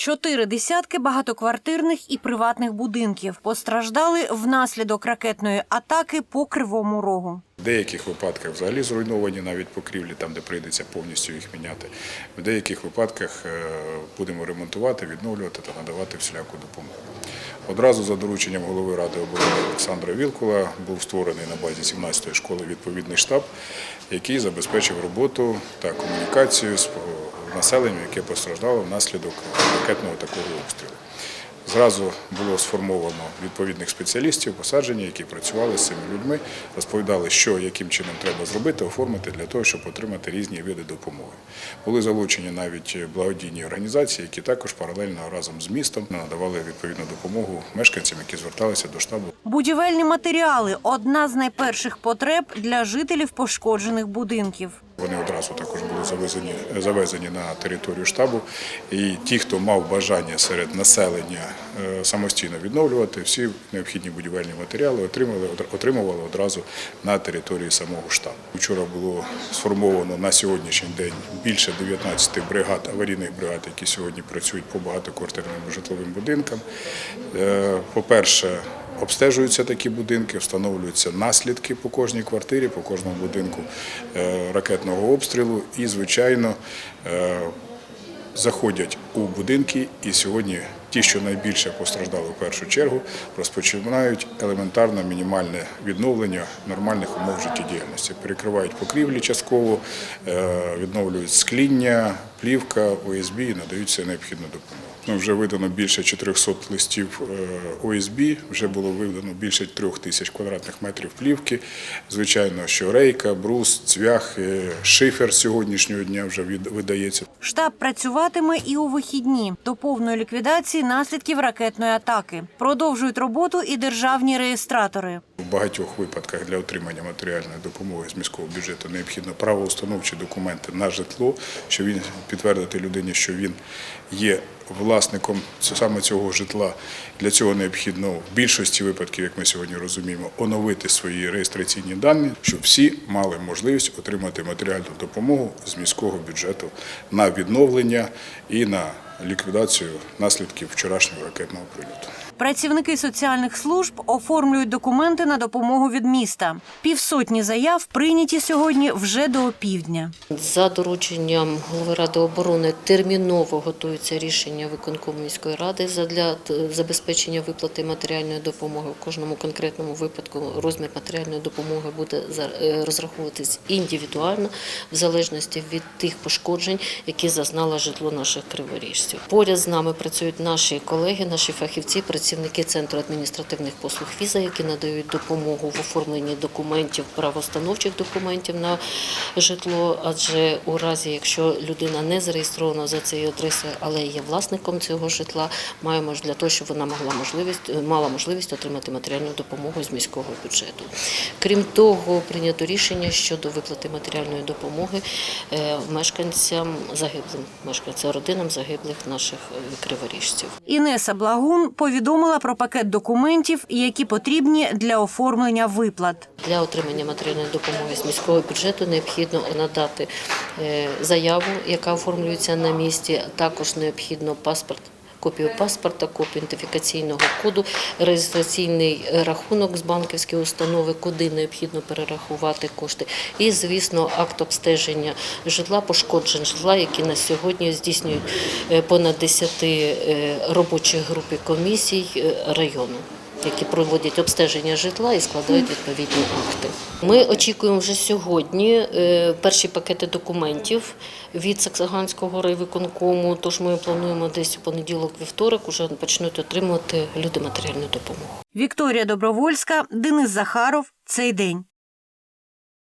Чотири десятки багатоквартирних і приватних будинків постраждали внаслідок ракетної атаки по Кривому Рогу. В деяких випадках взагалі зруйновані навіть покрівлі, там де прийдеться повністю їх міняти. В деяких випадках е, будемо ремонтувати, відновлювати та надавати всіляку допомогу. Одразу за дорученням голови ради оборони Олександра Вілкула був створений на базі 17-ї школи відповідний штаб, який забезпечив роботу та комунікацію з населенням, яке постраждало внаслідок ракетного такого обстрілу. Зразу було сформовано відповідних спеціалістів, посаджені, які працювали з цими людьми, розповідали, що яким чином треба зробити, оформити для того, щоб отримати різні види допомоги. Були залучені навіть благодійні організації, які також паралельно разом з містом надавали відповідну допомогу мешканцям, які зверталися до штабу. Будівельні матеріали одна з найперших потреб для жителів пошкоджених будинків. Вони одразу також були завезені, завезені на територію штабу. І ті, хто мав бажання серед населення е, самостійно відновлювати, всі необхідні будівельні матеріали отримали, отримували одразу на території самого штабу. Вчора було сформовано на сьогоднішній день більше 19 бригад, аварійних бригад, які сьогодні працюють по багатоквартирним житловим будинкам. Е, По-перше, Обстежуються такі будинки, встановлюються наслідки по кожній квартирі, по кожному будинку е, ракетного обстрілу. І, звичайно, е, заходять у будинки. І сьогодні ті, що найбільше постраждали в першу чергу, розпочинають елементарне мінімальне відновлення нормальних умов життєдіяльності. Перекривають покрівлі частково, е, відновлюють скління, плівка, ОСБ і надають все необхідну допомогу. Ну, вже видано більше 400 листів е, ОСБ, вже було видано більше трьох тисяч квадратних метрів плівки. Звичайно, що рейка, брус, цвях, е, шифер сьогоднішнього дня вже видається. Штаб працюватиме і у вихідні до повної ліквідації наслідків ракетної атаки. Продовжують роботу і державні реєстратори. У багатьох випадках для отримання матеріальної допомоги з міського бюджету необхідно правоустановчі документи на житло, що він підтвердити людині, що він є власником саме цього житла. Для цього необхідно в більшості випадків, як ми сьогодні розуміємо, оновити свої реєстраційні дані, щоб всі мали можливість отримати матеріальну допомогу з міського бюджету на відновлення і на ліквідацію наслідків вчорашнього ракетного прильоту. Працівники соціальних служб оформлюють документи на допомогу від міста. Півсотні заяв прийняті сьогодні вже до опівдня. За дорученням голови ради оборони терміново готується рішення виконкому міської ради задля т- забезпечення виплати матеріальної допомоги. В кожному конкретному випадку розмір матеріальної допомоги буде е, розраховуватись індивідуально в залежності від тих пошкоджень, які зазнало житло наших криворіжців. Поряд з нами працюють наші колеги, наші фахівці, працівники центру адміністративних послуг віза, які надають допомогу в оформленні документів, правоустановчих документів на житло. Адже у разі, якщо людина не зареєстрована за цією адресою, але є власником цього житла, маємо для того, щоб вона могла можливість мала можливість отримати матеріальну допомогу з міського бюджету. Крім того, прийнято рішення щодо виплати матеріальної допомоги е, мешканцям загиблим, мешканцям родинам загиблих наших е, криворіжців. Інеса Благун повідомила про пакет документів, які потрібні для оформлення виплат. Для отримання матеріальної допомоги з міського бюджету необхідно надати е, заяву, яка оформлюється на місці. Також необхідно паспорт. Копію паспорта, копію ідентифікаційного коду, реєстраційний рахунок з банківської установи, куди необхідно перерахувати кошти, і, звісно, акт обстеження житла, пошкоджень житла, які на сьогодні здійснюють е, понад 10 е, робочих груп і комісій е, району які проводять обстеження житла і складають відповідні акти. Ми очікуємо вже сьогодні е, перші пакети документів від Саксаганського райвиконкому. Тож ми плануємо десь у понеділок-вівторок уже почнуть отримувати люди матеріальну допомогу. Вікторія Добровольська, Денис Захаров. Цей день.